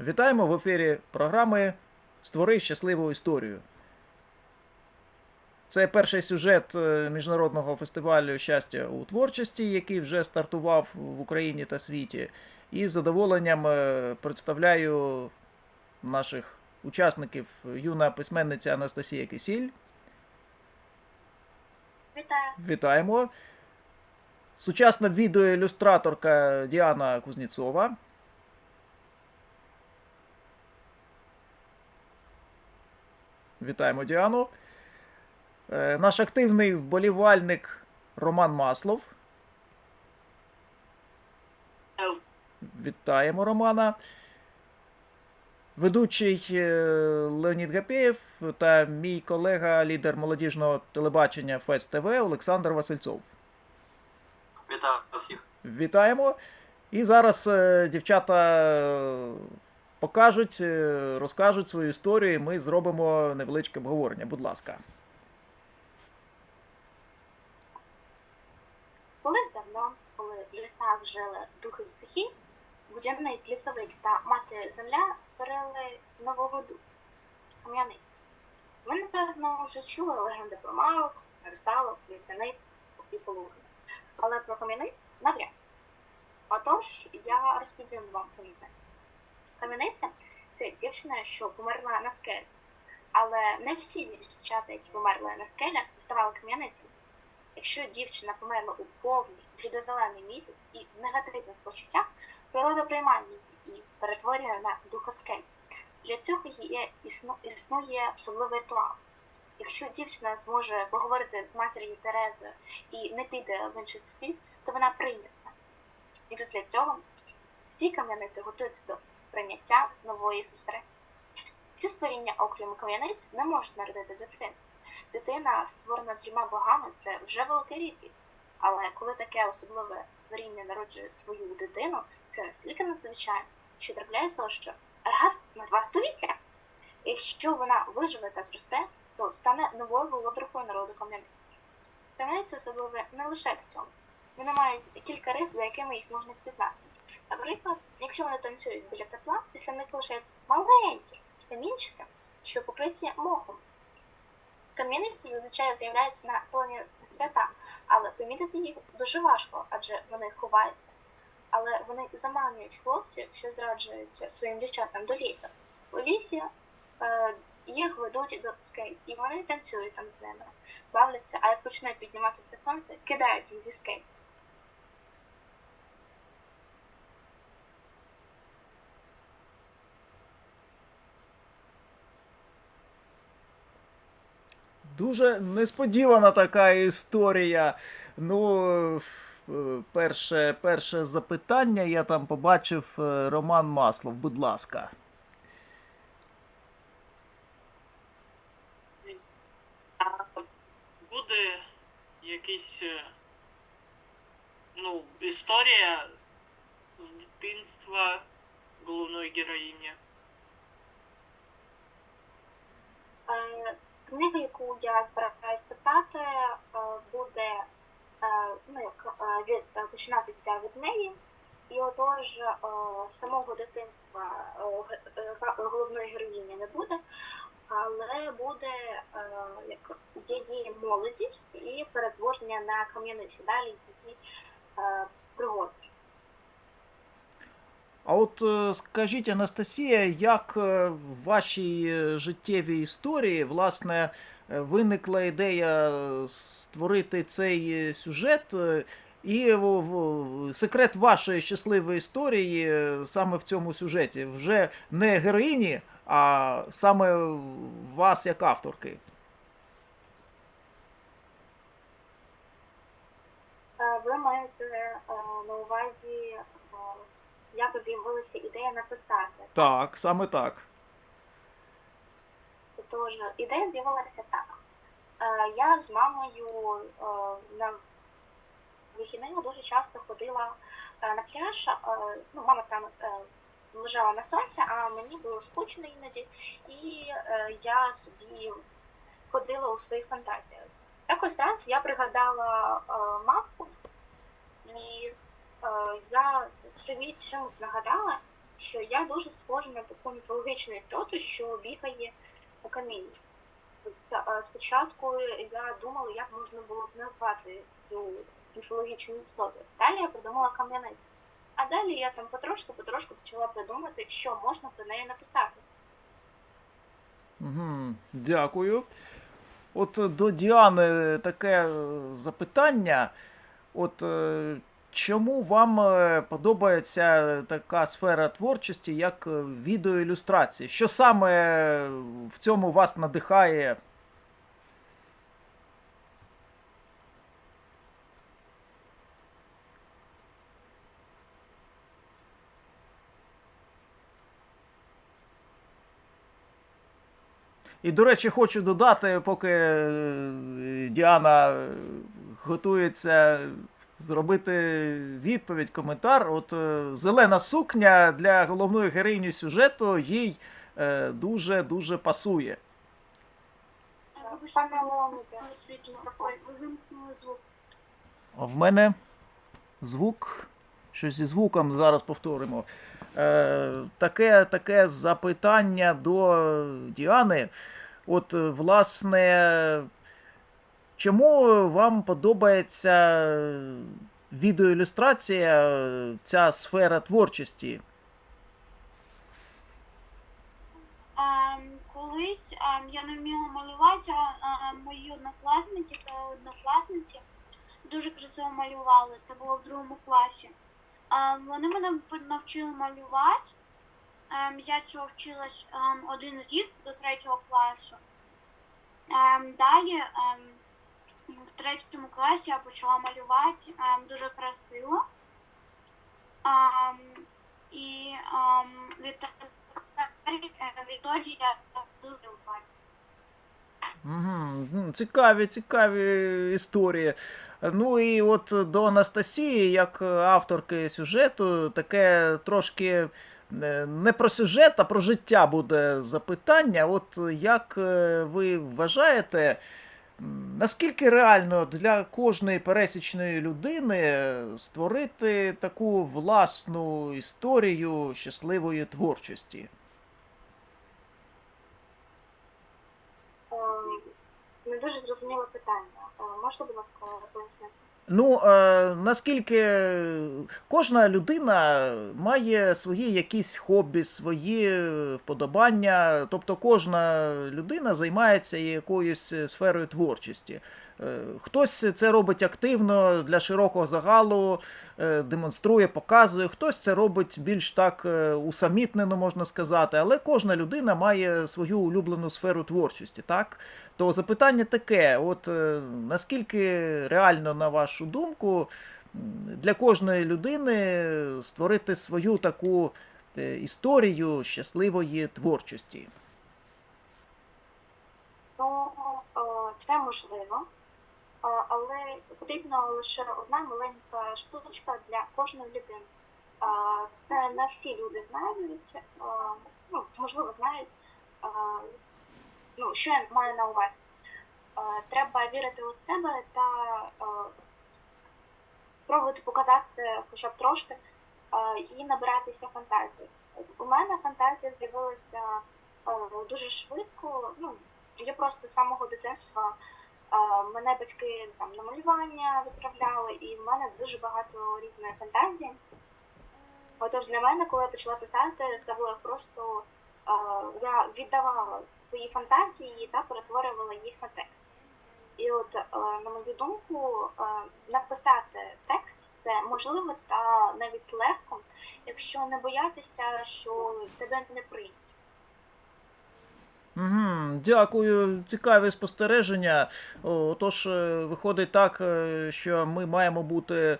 Вітаємо в ефірі програми Створи щасливу історію. Це перший сюжет е, міжнародного фестивалю щастя у творчості, який вже стартував в Україні та світі. І з задоволенням е, представляю наших учасників юна письменниця Анастасія Кисіль. Вітаю. Вітаємо. Сучасна відеоілюстраторка Діана Кузнєцова. Вітаємо Діану. Е, Наш активний вболівальник Роман Маслов. Вітаємо Романа. Ведучий е, Леонід Гапєєв та мій колега, лідер молодіжного телебачення Фест ТВ Олександр Васильцов. Вітаю всіх. Вітаємо. І зараз е, дівчата покажуть, е, розкажуть свою історію, і ми зробимо невеличке обговорення. Будь ласка. Колись давно, коли в лісах жили духи стихій, будівник лісовик та мати земля створили нового духа кам'яницю. Ви, напевно, вже чули легенди про мавок, русалок, вівтяниць і полуниць. Але про кам'яниць навряд. Отож, я розповім вам про них. Кам'яниця це дівчина, що померла на скелі. Але не всі дівчата, які померли на скелях, ставали кам'яницями. Якщо дівчина померла у повний блідозелений місяць і в негативних почуттях, природа приймає її і перетворює на духоскель. Для цього є, існу, існує особливий план. Якщо дівчина зможе поговорити з матір'ю Терезою і не піде в інший світ, то вона прийнята. І після цього всі кам'яниці готуються до прийняття нової сестри. Ці створіння, окрім кам'яниць, не можуть народити дитину. Дитина, створена трьома богами, це вже велика рідкість. Але коли таке особливе створіння народжує свою дитину, це настільки надзвичайно, що трапляється лише раз на два століття. Якщо вона виживе та зросте, то стане новою володаркою народу кам'яниць. Кам'яниці особливе не лише в цьому. Вони мають кілька рис, за якими їх можна впізнати. Наприклад, якщо вони танцюють біля тепла, після них лишаються маленькі камінчики, що покриті мохом. Кам'яниці зазвичай з'являються на зелені свята, але помітити їх дуже важко, адже вони ховаються. Але вони заманюють хлопців, що зраджують своїм дівчатам до лісу. У лісі е, їх ведуть до скель, і вони танцюють там з ними, бавляться, а як почне підніматися сонце, кидають їх зі скель. Дуже несподівана така історія. Ну, е, перше, перше запитання я там побачив е, Роман Маслов, будь ласка. Буде якась е, ну, історія з дитинства головної героїні. Книга, яку я збираюсь писати, е, буде е, ну, як, е, від, починатися від неї. І отож самого дитинства головної героїні не буде, але буде як її молодість і перетворення на кам'яницю. Далі її пригоди. А от е, скажіть, Анастасія, як е, в вашій е, життєвій історії власне виникла ідея створити цей сюжет? І секрет вашої щасливої історії саме в цьому сюжеті вже не героїні, а саме вас як авторки. Ви маєте на увазі, е, як з'явилася ідея написати. Так, саме так. Тож ідея з'явилася так. Е, Я з мамою е, на вихідних дуже часто ходила е, на пляж. е, Ну, мама там е, лежала на сонці, а мені було скучно іноді, і е, я собі ходила у своїх фантазіях. Якось раз я пригадала е, мавку, і я собі чомусь нагадала, що я дуже схожа на таку міфологічну істоту, що бігає по камінню. Та, е, Спочатку я думала, як можна було б назвати цю міфологічну істоту. Далі я придумала кам'янець. А далі я там потрошку-потрошку почала придумати, що можна про неї написати. Угу, дякую. От е, до Діани таке е, запитання. От е, чому вам е, подобається така сфера творчості, як е, відеоілюстрації? Що саме е, в цьому вас надихає? І, до речі, хочу додати, поки Діана готується зробити відповідь, коментар. От е, зелена сукня для головної героїні сюжету їй дуже-дуже пасує. А в мене звук. Щось зі звуком зараз повторимо. Е, таке, таке запитання до Діани. От, власне, чому вам подобається відеоілюстрація, е, ця сфера творчості? Ем, колись ем, я не вміла малювати, а мої однокласники та однокласниці дуже красиво малювали. Це було в другому класі. Ем, вони мене навчили малювати. Я цього вчилась один рік до третього класу. Далі в третьому класі я почала малювати ем, дуже красиво. Ем, і ем, е, відтоді я дуже люблю. Угу. Цікаві, цікаві історії. Ну і от до Анастасії, як авторки сюжету, таке трошки е, не про сюжет, а про життя буде запитання. От як е, ви вважаєте, наскільки реально для кожної пересічної людини створити таку власну історію щасливої творчості? Ем, Не дуже зрозуміле питання. Е, Можете, будь ласка, пояснити? Ну, е, наскільки кожна людина має свої якісь хобі, свої вподобання, тобто кожна людина займається якоюсь сферою творчості. Е, Хтось це робить активно для широкого загалу, е, демонструє, показує, хтось це робить більш так е, усамітнено, можна сказати, але кожна людина має свою улюблену сферу творчості, так? То запитання таке: от наскільки реально, на вашу думку, для кожної людини створити свою таку історію щасливої творчості? Ну, це можливо, але потрібна лише одна маленька штучка для кожної людини. Це не всі люди знають, ну, можливо, знають, ну, що я маю на увазі. Треба вірити у себе та спробувати показати хоча б трошки і набиратися фантазії. У мене фантазія з'явилася дуже швидко. Ну, я просто з самого дитинства мене батьки там на малювання відправляли, і в мене дуже багато різної фантазії. Отож для мене, коли я почала писати, це було просто е, я віддавала свої фантазії та перетворювала їх на текст. І от, е, на мою думку, е, написати текст це можливо та навіть легко, якщо не боятися, що тебе не приймуть. Угу, дякую, цікаві спостереження. О, Тож е, виходить так, е, що ми маємо бути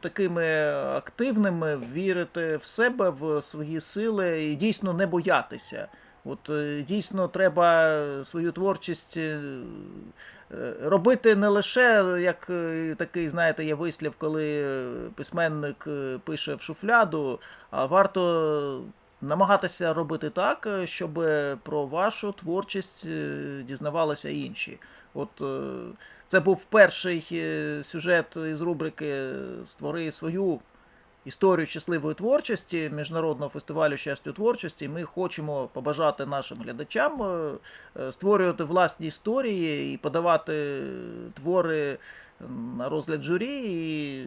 такими активними, вірити в себе, в свої сили і дійсно не боятися. От е, дійсно треба свою творчість робити не лише як такий, знаєте, є вислів, коли письменник пише в шуфляду, а варто намагатися робити так, е, щоб про вашу творчість е, дізнавалися інші. От е, це був перший е, сюжет із рубрики Створи свою історію щасливої творчості міжнародного фестивалю щастя творчості. Ми хочемо побажати нашим глядачам е, е, створювати власні історії і подавати твори на розгляд журі. І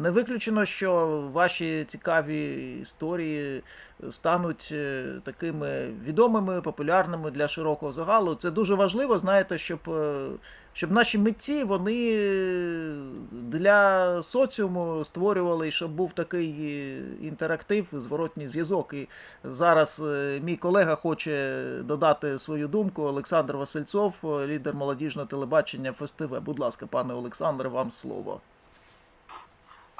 не виключено, що ваші цікаві історії стануть е, такими відомими, популярними для широкого загалу. Це дуже важливо, знаєте, щоб, е, щоб наші митці вони для соціуму створювали, щоб був такий інтерактив, зворотній зв'язок. І зараз е, мій колега хоче додати свою думку. Олександр Васильцов, лідер молодіжного телебачення ФСТВ. Будь ласка, пане Олександре, вам слово.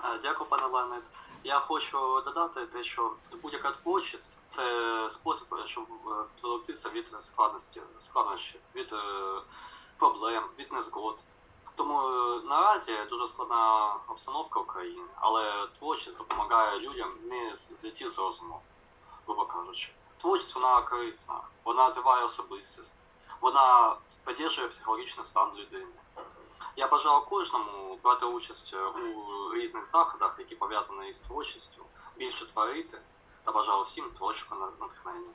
Е, Дякую, пане Леонид. Я хочу додати те, що будь-яка творчість це спосіб, щоб е, відволіктися від складності, складнощів, від е, проблем, від незгод. Тому наразі дуже складна обстановка в Україні, але творчість допомагає людям не зійти з розуму, грубо кажучи. Творчість вона корисна, вона розвиває особистість, вона підтримує психологічний стан людини. Я бажаю кожному брати участь у різних заходах, які пов'язані із творчістю, більше творити та бажаю всім творчого на- натхнення.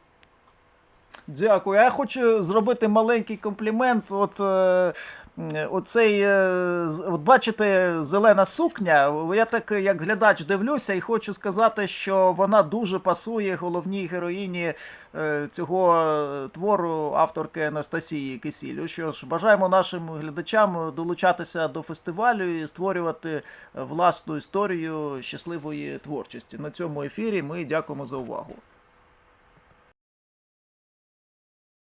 Дякую. Я хочу зробити маленький комплімент. От е, оцей, е, от бачите, зелена сукня. Я так е, як глядач дивлюся і хочу сказати, що вона дуже пасує головній героїні е, цього твору авторки Анастасії Кисілю. Що ж, бажаємо нашим глядачам долучатися до фестивалю і створювати власну історію щасливої творчості. На цьому ефірі ми дякуємо за увагу.